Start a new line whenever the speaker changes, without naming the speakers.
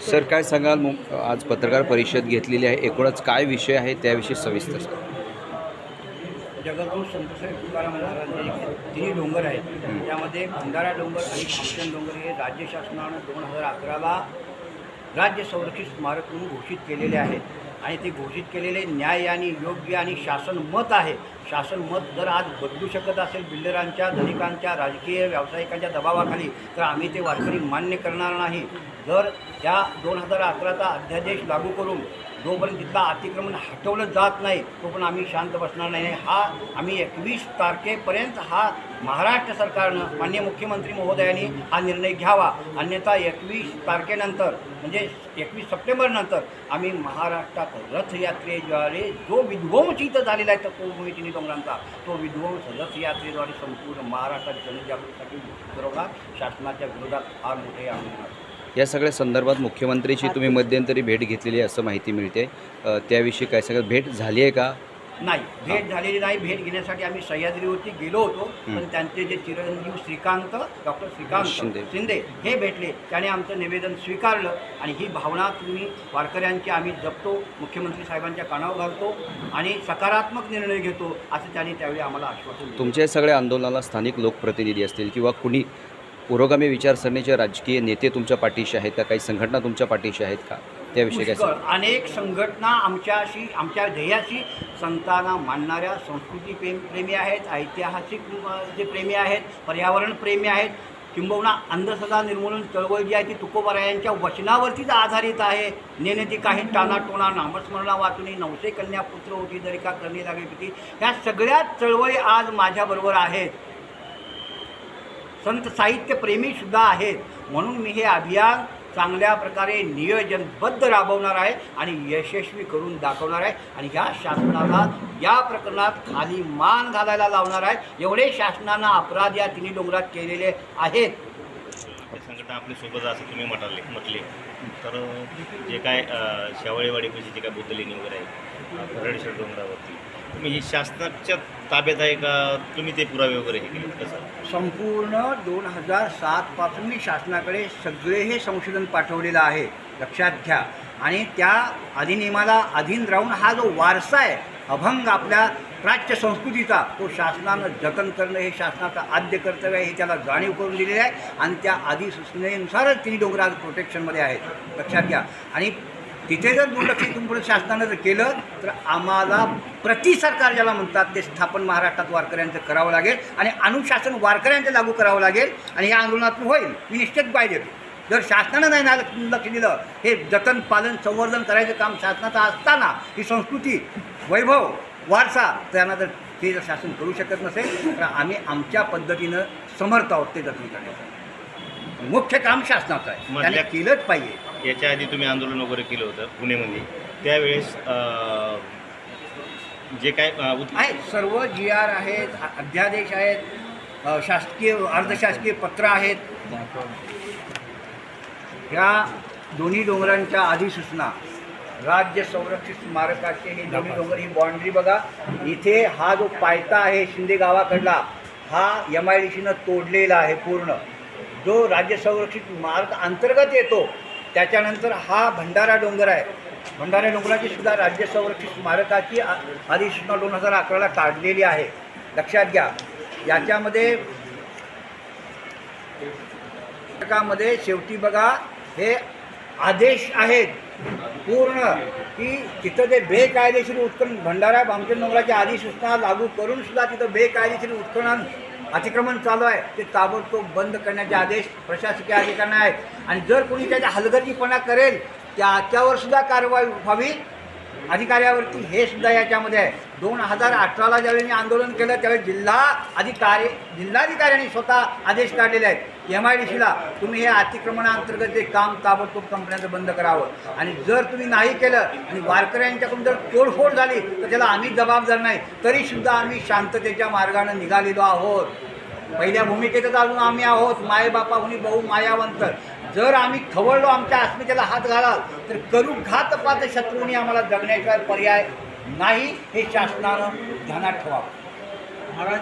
Sir काय सांगाल? मु- आज पत्रकार परिषद घेतलेली आहे. एकूणच काय विषय आहे त्याविषयी सविस्तर सांगा.
जगद्गुरू संतसाहेब तुकाराम महाराजांचे तिन्ही डोंगर आहेत. त्यामध्ये भंडारा डोंगर आणि खामचंद डोंगर हे राज्य शासनानं दोन हजार अकराला राज्य संरक्षित स्मारक म्हणून घोषित केलेले आहेत. आणि ते घोषित केलेले न्याय आणि योग्य आणि शासन मत आहे. शासन मत जर आज बदलू शकत असेल बिल्डरांच्या धनिकांच्या राजकीय व्यावसायिकांच्या दबावाखाली तर आम्ही ते वारकरी मान्य करणार नाही. जर त्या दोन हजार अकराचा अध्यादेश लागू करून जोपर्यंत तिथलं अतिक्रमण हटवलं जात नाही तोपर्यंत आम्ही शांत बसणार नाही. हा आम्ही एकवीस तारखेपर्यंत हा महाराष्ट्र सरकारनं माननीय मुख्यमंत्री महोदयांनी हा निर्णय घ्यावा. अन्यथा एकवीस तारखेनंतर म्हणजे एकवीस सप्टेंबरनंतर आम्ही महाराष्ट्रात रथयात्रेद्वारे जो विध्वंस इथं झालेला आहे तर तिन्ही डोंगरांचा तो विध्वंस रथयात्रेद्वारे संपूर्ण महाराष्ट्रात जनजागृतीसाठी पुरवणार शासनाच्या विरोधात फार मोठे आंदोलन
या सगळ्या संदर्भात मुख्यमंत्रीची तुम्ही मध्यंतरी भेट घेतलेली असं माहिती मिळते. त्याविषयी काय सगळं भेट झाली आहे का?
नाही. भेट झालेली नाही. भेट घेण्यासाठी आम्ही सह्याद्रीवरती गेलो होतो. पण त्यांचे जे चिरंजीव श्रीकांत डॉक्टर श्रीकांत
शिंदे.
शिंदे हे भेटले. त्याने आमचं निवेदन स्वीकारलं. आणि ही भावना तुम्ही वारकऱ्यांची आम्ही जपतो मुख्यमंत्री साहेबांच्या कानावर घालतो आणि सकारात्मक निर्णय घेतो असं त्यांनी त्यावेळी आम्हाला आश्वासन.
तुमच्या सगळ्या आंदोलनाला स्थानिक लोकप्रतिनिधी असतील किंवा कुणी पुरोगामी विचारसरणीचे राजकीय नेते तुमच्या पाठीशी आहेत का? काही संघटना तुमच्या पाठीशी आहेत का? त्याविषयी काय
पुष्कळ अनेक संघटना आमच्याशी आमच्या ध्येयाशी संतांना मानणाऱ्या संस्कृती प्रेम प्रेमी आहेत ऐतिहासिक जे प्रेमी आहेत पर्यावरण प्रेमी आहेत. किंबहुना अंधश्रद्धा निर्मूलन चळवळ जी आहे ती तुकोबारायांच्या वचनावरतीच आधारित आहे. नेने ती काही टानाटोना नामस्मरणा वाचुनी नवसे कन्या पुत्र होती जरी का करणे लागली होती. ह्या सगळ्या चळवळी आज माझ्याबरोबर आहेत. संत साहित्यप्रेमीसुद्धा आहेत. म्हणून मी हे अभियान चांगल्या प्रकारे नियोजनबद्ध राबवणार आहे आणि यशस्वी करून दाखवणार आहे. आणि ह्या शासनाला या प्रकरणात खाली मान घालायला लावणार आहे. एवढे शासनानं अपराध या तिन्ही डोंगरात केलेले आहेत.
संघटना आपली सोबत असं तुम्ही म्हटले म्हटले. तर जे काय अ, म्हणजे जे काय बुद्धलेणी वगैरे आहे भरडीश्वर डोंगरावरती तुम्ही ही शासनाच्या ताब्यात आहे का? तुम्ही ते पुरावे वगैरे हे केले कसं?
संपूर्ण दोन हजार सातपासून मी शासनाकडे सगळे हे संशोधन पाठवलेलं आहे. लक्षात घ्या. आणि त्या अधिनियमाला अधीन राहून हा जो वारसा आहे अभंग आपल्या प्राच्य संस्कृतीचा तो शासनानं जतन करणं हे शासनाचं आद्य कर्तव्य आहे हे त्याला जाणीव करून दिलेली आहे. आणि त्या अधिसूचनेनुसारच तिन्ही डोंगरात प्रोटेक्शनमध्ये आहेत लक्षात घ्या. आणि तिथे जर दुर्लक्ष तुमचं शासनानं जर केलं तर आम्हाला प्रति सरकार ज्याला म्हणतात ते स्थापन महाराष्ट्रात वारकऱ्यांचं करावं लागेल आणि अनुशासन वारकऱ्यांचं लागू करावं लागेल आणि या आंदोलनातून होईल. मी निश्चित देतो. जर शासनानं नाही ना लक्ष दिलं हे जतन पालन संवर्धन करायचं काम शासनाचं असताना ही संस्कृती वैभव वारसा त्यांना जर ते जर शासन करू शकत नसेल तर आम्ही आमच्या पद्धतीनं समर्थ आहोत ते जतन करण्याचं. मुख्य काम शासनाचं आहे. त्याने केलंच पाहिजे.
याच्या आधी तुम्ही आंदोलन वगैरे केलं होतं पुणेमध्ये. त्यावेळेस जे काय
आहेत सर्व जी आर आहेत अध्यादेश आहेत शासकीय अर्धशासकीय पत्र आहेत. ह्या दोन्ही डोंगरांच्या अधिसूचना राज्य संरक्षित स्मारकाचे हे दोन्ही डोंगर ही बाँड्री बघा. इथे हा जो पायता आहे शिंदे गावाकडला हा एम आय डी सीनं तोडलेला आहे पूर्ण. जो राज्य संरक्षित स्मारक अंतर्गत येतो त्याच्यानंतर हा भंडारा डोंगर आहे. भंडारा डोंगराची सुद्धा राज्य संरक्षित स्मारकाची आ- अधिसूचना दोन हजार अकराला काढलेली आहे. लक्षात घ्या. याच्यामध्ये मध्ये शेवटी बघा हे आदेश आहेत. पूर्ण की तिथं ते बेकायदेशीर उत्खनन भंडारा भामचंद डोंगराची अधिसूचना लागू करून सुद्धा तिथं बेकायदेशीर उत्खनन अतिक्रमण चालू आहे. ते ताबडतोब बंद करण्याचे आदेश प्रशासकीय अधिकाऱ्यांना आहेत. आणि जर कोणी त्याचा हलगर्जीपणा करेल त्याच्यावर सुद्धा कारवाई व्हावी. अधिकाऱ्यावरती हे सुद्धा याच्यामध्ये आहे. दोन हजार अठराला ज्यावेळी मी आंदोलन केलं त्यावेळी जिल्हा अधिकारी जिल्हाधिकाऱ्यांनी स्वतः आदेश काढलेले आहेत. एम आय डी सीला तुम्ही हे अतिक्रमणाअंतर्गत जे काम ताबडतोब कंपन्यांचं बंद करावं. आणि जर तुम्ही नाही केलं आणि वारकऱ्यांच्याकडून जर तोडफोड झाली तर त्याला आम्ही जबाबदार नाही. तरीसुद्धा आम्ही शांततेच्या मार्गानं निघालेलो आहोत. पहिल्या भूमिकेतच अजून आम्ही आहोत. मायबापाहुनी बहु मायावंत. जर आम्ही खवळलो आमच्या अस्मितेला हात घालाल तर करू घातपात शत्रूंनी आम्हाला जगण्याशिवाय पर्याय नाही हे शासनानं ध्यानात ठेवावं. महाराज